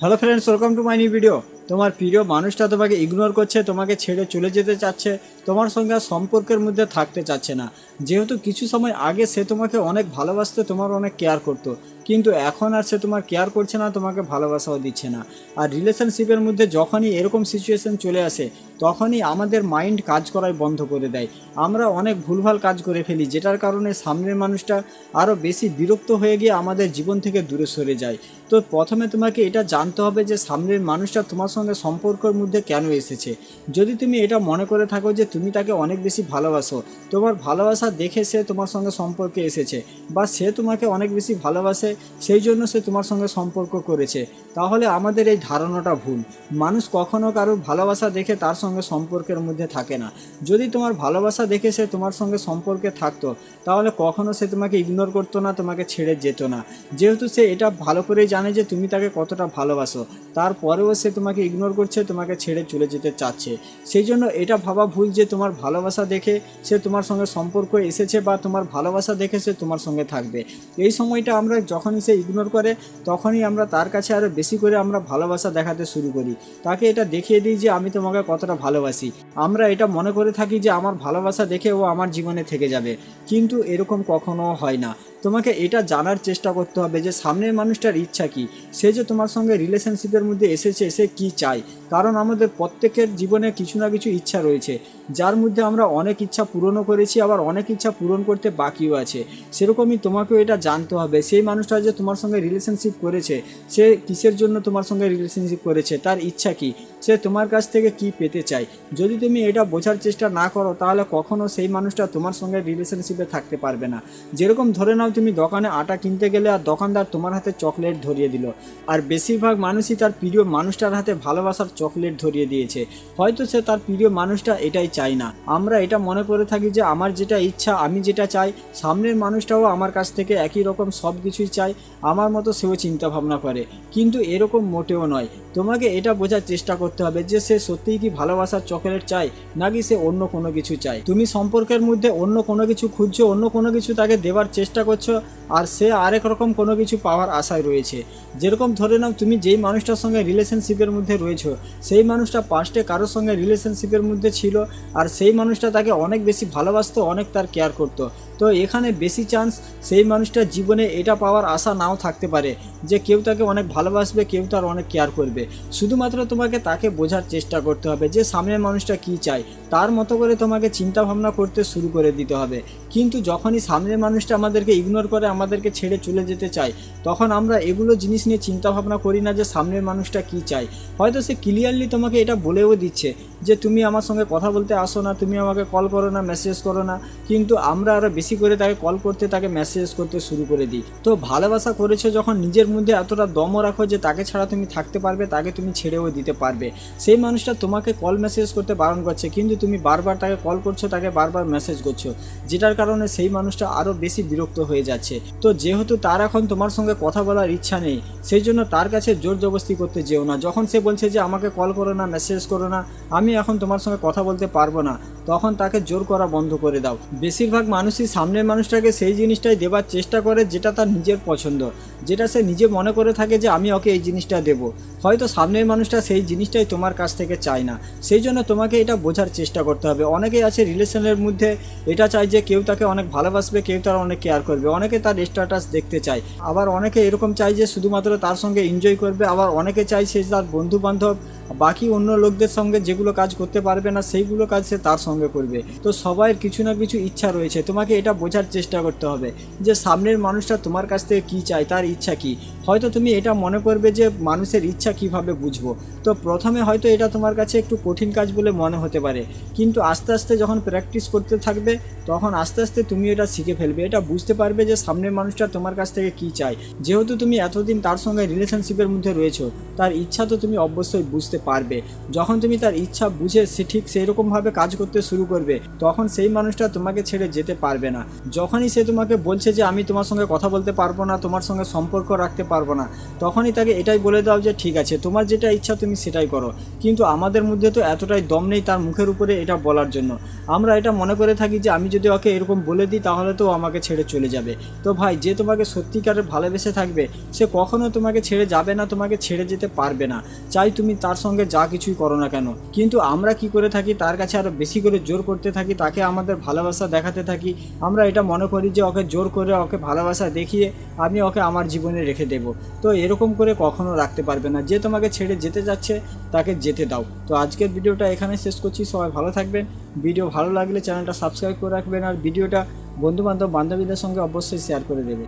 Hello friends welcome to my new video তোমার প্রিয় মানুষটা তোমাকে ইগনোর করছে, তোমাকে ছেড়ে চলে যেতে চাচ্ছে, তোমার সঙ্গে সম্পর্কের মধ্যে থাকতে চাচ্ছে না। যেহেতু কিছু সময় আগে সে তোমাকে অনেক ভালোবাসতো, তোমার অনেক কেয়ার করতো, কিন্তু এখন আর সে তোমার কেয়ার করছে না, তোমাকে ভালোবাসাও দিচ্ছে না। আর রিলেশনশিপের মধ্যে যখনই এরকম সিচুয়েশন চলে আসে, তখনই আমাদের মাইন্ড কাজ করাই বন্ধ করে দেয়। আমরা অনেক ভুলভাল কাজ করে ফেলি, যেটার কারণে সামনের মানুষটা আরও বেশি বিরক্ত হয়ে গিয়ে আমাদের জীবন থেকে দূরে সরে যায়। তো প্রথমে তোমাকে এটা জানতে হবে যে সামনের মানুষটা তোমার সঙ্গে সম্পর্কের মধ্যে কেন এসেছে? যদি তুমি এটা মনে করে থাকো যে তুমি তাকে অনেক বেশি ভালোবাসো, তোমার ভালোবাসা দেখে সে তোমার সঙ্গে সম্পর্কে এসেছে বা সে তোমাকে অনেক বেশি ভালোবাসে, সেই জন্য সে তোমার সঙ্গে সম্পর্ক করেছে, তাহলে আমাদের এই ধারণাটা ভুল। মানুষ কখনো কারোর ভালোবাসা দেখে তার সঙ্গে সম্পর্কের মধ্যে থাকে না। যদি তোমার ভালোবাসা দেখে সে তোমার সঙ্গে সম্পর্কে থাকতো, তাহলে কখনো সে তোমাকে ইগনোর করতো না, তোমাকে ছেড়ে যেত না। যেহেতু সে এটা ভালো করেই জানে যে তুমি তাকে কতটা ভালোবাসো, তারপরেও সে তোমাকে ইগনোর করছে, তোমাকে ছেড়ে চলে যেতে চাচ্ছে। সেই জন্য এটা ভাবা ভুল যে তোমার ভালোবাসা দেখে সে তোমার সঙ্গে সম্পর্ক এসেছে বা তোমার ভালোবাসা দেখে সে তোমার সঙ্গে থাকবে। এই সময়টা আমরা যখনই সে ইগনোর করে, তখনই আমরা তার কাছে আরও বেশি করে আমরা ভালোবাসা দেখাতে শুরু করি। তাকে এটা দেখিয়ে দিই যে আমি তোমাকে কতটা ভালোবাসি। আমরা এটা মনে করে থাকি যে আমার ভালোবাসা দেখে ও আমার জীবনে থেকে যাবে। কিন্তু এরকম কখনো হয় না। তোমাকে এটা জানার চেষ্টা করতে হবে যে সামনের মানুষটার ইচ্ছা কি? সে যে তোমার সঙ্গে রিলেশনশিপের মধ্যে এসেছে, সে কি চায়? কারণ আমাদের প্রত্যেকের জীবনে কিছু না কিছু ইচ্ছা রয়েছে। যার মধ্যে আমরা অনেক ইচ্ছা পূরণও করেছি, আবার অনেক ইচ্ছা পূরণ করতে বাকিও আছে। সেরকমই তোমাকেও এটা জানতে হবে। সেই মানুষটা যে তোমার সঙ্গে রিলেশনশিপ করেছে, সে কিসের জন্য তোমার সঙ্গে রিলেশনশিপ করেছে, তার ইচ্ছা কি? সে তোমার কাছ থেকে কি পেতে চায় যদি তুমি এটা বোঝার চেষ্টা না করো, তাহলে কখনো সেই মানুষটা তোমার সঙ্গে রিলেশনশিপে থাকতে পারবে না। যেরকম ধরে নাও তুমি দোকানে আটা কিনতে গেলে আর দোকানদার তোমার হাতে চকলেট ধরিয়ে দিল। আর বেশিরভাগ মানুষই তার প্রিয় মানুষটার হাতে ভালোবাসার চকলেট ধরিয়ে দিয়েছে। হয়তো সে তার প্রিয় মানুষটা এটাই চায় না। আমরা এটা মনে করে থাকি যে আমার যেটা ইচ্ছা, আমি যেটা চাই, সামনের মানুষটাও আমার কাছ থেকে একই রকম সব কিছুই চায়, আমার মতো সেও চিন্তা ভাবনা করে। কিন্তু এরকম মোটেও নয়। তোমাকে এটা বোঝার চেষ্টা করতে হবে যে সে সত্যিই কি ভালোবাসার চকলেট চায় নাকি সে অন্য কোনো কিছু চায়। তুমি সম্পর্কের মধ্যে অন্য কোনো কিছু খুঁজছো, অন্য কোনো কিছু তাকে দেবার চেষ্টা করছ আর সে আরেক রকম কোনো কিছু পাওয়ার আশায় রয়েছে। যেরকম ধরে নাও তুমি যেই মানুষটার সঙ্গে রিলেশনশিপের মধ্যে রয়েছো, সেই মানুষটা পাস্টে কারোর সঙ্গে রিলেশনশিপের মধ্যে ছিল আর সেই মানুষটা তাকে অনেক বেশি ভালোবাসতো, অনেক তার কেয়ার করতো। তো এখানে বেশি চান্স সেই মানুষটার জীবনে এটা পাওয়ার আশা নাও থাকতে পারে যে কেউ তাকে অনেক ভালোবাসবে, কেউ তার অনেক কেয়ার করবে। শুধুমাত্র তোমাকে তাকে বোঝার চেষ্টা করতে হবে যে সামনের মানুষটা কি চায়। তার মতো করে তোমাকে চিন্তা ভাবনা করতে শুরু করে দিতে হবে। কিন্তু যখনই সামনের মানুষটা আমাদেরকে ইগনোর করে আমাদেরকে ছেড়ে চলে যেতে চায়, তখন আমরা এগুলো জিনিস নিয়ে চিন্তা ভাবনা করি না যে সামনের মানুষটা কি চায়। হয়তো সে ক্লিয়ারলি তোমাকে এটা বলেও দিচ্ছে যে তুমি আমার সঙ্গে কথা বলতে আসো না, তুমি আমাকে কল করো না মেসেজ করো না, কিন্তু আমরা আরও বেশি করে তাকে কল করতে, তাকে মেসেজ করতে শুরু করে দিই। তো ভালোবাসা করেছ যখন নিজের মধ্যে এতটা দমও রাখো যে তাকে ছাড়া তুমি থাকতে পারবে, তাকে তুমি ছেড়েও দিতে পারবে। সেই মানুষটা তোমাকে কল মেসেজ করতে বারণ করছে, কিন্তু তুমি বারবার তাকে কল করছ, তাকে বারবার মেসেজ করছ, যেটার কারণে সেই মানুষটা আরও বেশি বিরক্ত হয়ে যাচ্ছে। তো যেহেতু তার এখন তোমার সঙ্গে কথা বলার ইচ্ছা নেই, সেই জন্য তার কাছে জোর জবস্তি করতে যেও না। যখন সে বলছে যে আমাকে কল করো না মেসেজ করো না, আমি এখন তোমার সঙ্গে কথা বলতে পারব না। তখন তাকে জোর করা বন্ধ করে দাও। বেশিরভাগ মানুষই সামনের মানুষটাকে সেই জিনিসটাই দেবার চেষ্টা করে যেটা তার নিজের পছন্দ। যেটা সে নিজে মনে করে থাকে যে আমি ওকে এই জিনিসটা দেব। হয়তো সামনের মানুষটা সেই জিনিসটাই তোমার কাছ থেকে চায় না। সেই জন্য তোমাকে এটা বোঝার চেষ্টা করতে হবে। অনেকেই আছে রিলেশনের মধ্যে এটা চায় যে কেউ তাকে অনেক ভালোবাসবে, কেউ তার অনেক কেয়ার করবে। অনেকে তার স্ট্যাটাস দেখতে চায়। আবার অনেকে এরকম চায় যে শুধুমাত্র তার সঙ্গে এনজয় করবে। আবার অনেকে চায় সে তার বন্ধু বান্ধব বাকি অন্য লোকদের সঙ্গে যেগুলো কাজ করতে পারবে না, সেইগুলো কাজ সে তার সঙ্গে করবে। তো সবাইয়ের কিছু না কিছু ইচ্ছা রয়েছে। তোমাকে এটা বোঝার চেষ্টা করতে হবে যে সামনের মানুষটা তোমার কাছ থেকে কী চায়, তার ইচ্ছা কি? হয়তো তুমি এটা মনে করবে যে মানুষের ইচ্ছা কীভাবে বুঝব। তো প্রথমে হয়তো এটা তোমার কাছে একটু কঠিন কাজ বলে মনে হতে পারে। কিন্তু আস্তে আস্তে যখন প্র্যাকটিস করতে থাকবে, তখন আস্তে আস্তে তুমি এটা শিখে ফেলবে। এটা বুঝতে পারবে যে সামনের মানুষটা তোমার কাছ থেকে কী চায়। যেহেতু তুমি এতদিন তার সঙ্গে রিলেশনশিপের মধ্যে রয়েছো, তার ইচ্ছা তো তুমি অবশ্যই বুঝতে পারবে। যখন তুমি তার ইচ্ছা বুঝে সে ঠিক সেই রকমভাবে কাজ করতে শুরু করবে, তখন সেই মানুষটা তোমাকে ছেড়ে যেতে পারবে না। যখনই সে তোমাকে বলছে যে, আমি তোমার সঙ্গে কথা বলতে পারব না, তোমার সঙ্গে সম্পর্ক রাখতে পারব পারব না। তখনই তাকে এটাই বলে দাও যে, ঠিক আছে, তোমার যেটা ইচ্ছা তুমি সেটাই করো। কিন্তু আমাদের মধ্যে তো এতটাই দম নেই তার মুখের উপরে এটা বলার জন্য। আমরা এটা মনে করে থাকি যে, আমি যদি ওকে এরকম বলে দিই, তাহলে তো আমাকে ছেড়ে চলে যাবে। তো ভাই, যে তোমাকে সত্যিকারের ভালোবেসে থাকবে, সে কখনো তোমাকে ছেড়ে যাবে না, তোমাকে ছেড়ে যেতে পারবে না। চাই তুমি তার সঙ্গে যা কিছুই করো না কেন। কিন্তু আমরা কি করে থাকি, তার কাছে আরও বেশি করে জোর করতে থাকি, তাকে আমাদের ভালোবাসা দেখাতে থাকি। আমরা এটা মনে করি যে, ওকে জোর করে ওকে ভালোবাসা দেখিয়ে আমি ওকে আমার জীবনে রেখে দেব। তো এরকম করে কখনো রাখতে পারবে না। যে তোমাকে ছেড়ে যেতে যাচ্ছে, তাকে যেতে দাও। তো আজকের ভিডিওটা এখানে শেষ করছি। সবাই ভালো থাকবেন। ভিডিও ভালো লাগলে চ্যানেলটা সাবস্ক্রাইব করে রাখবেন। আর ভিডিওটা বন্ধুবান্ধব বান্ধবীদের সঙ্গে অবশ্যই শেয়ার করে দেবেন।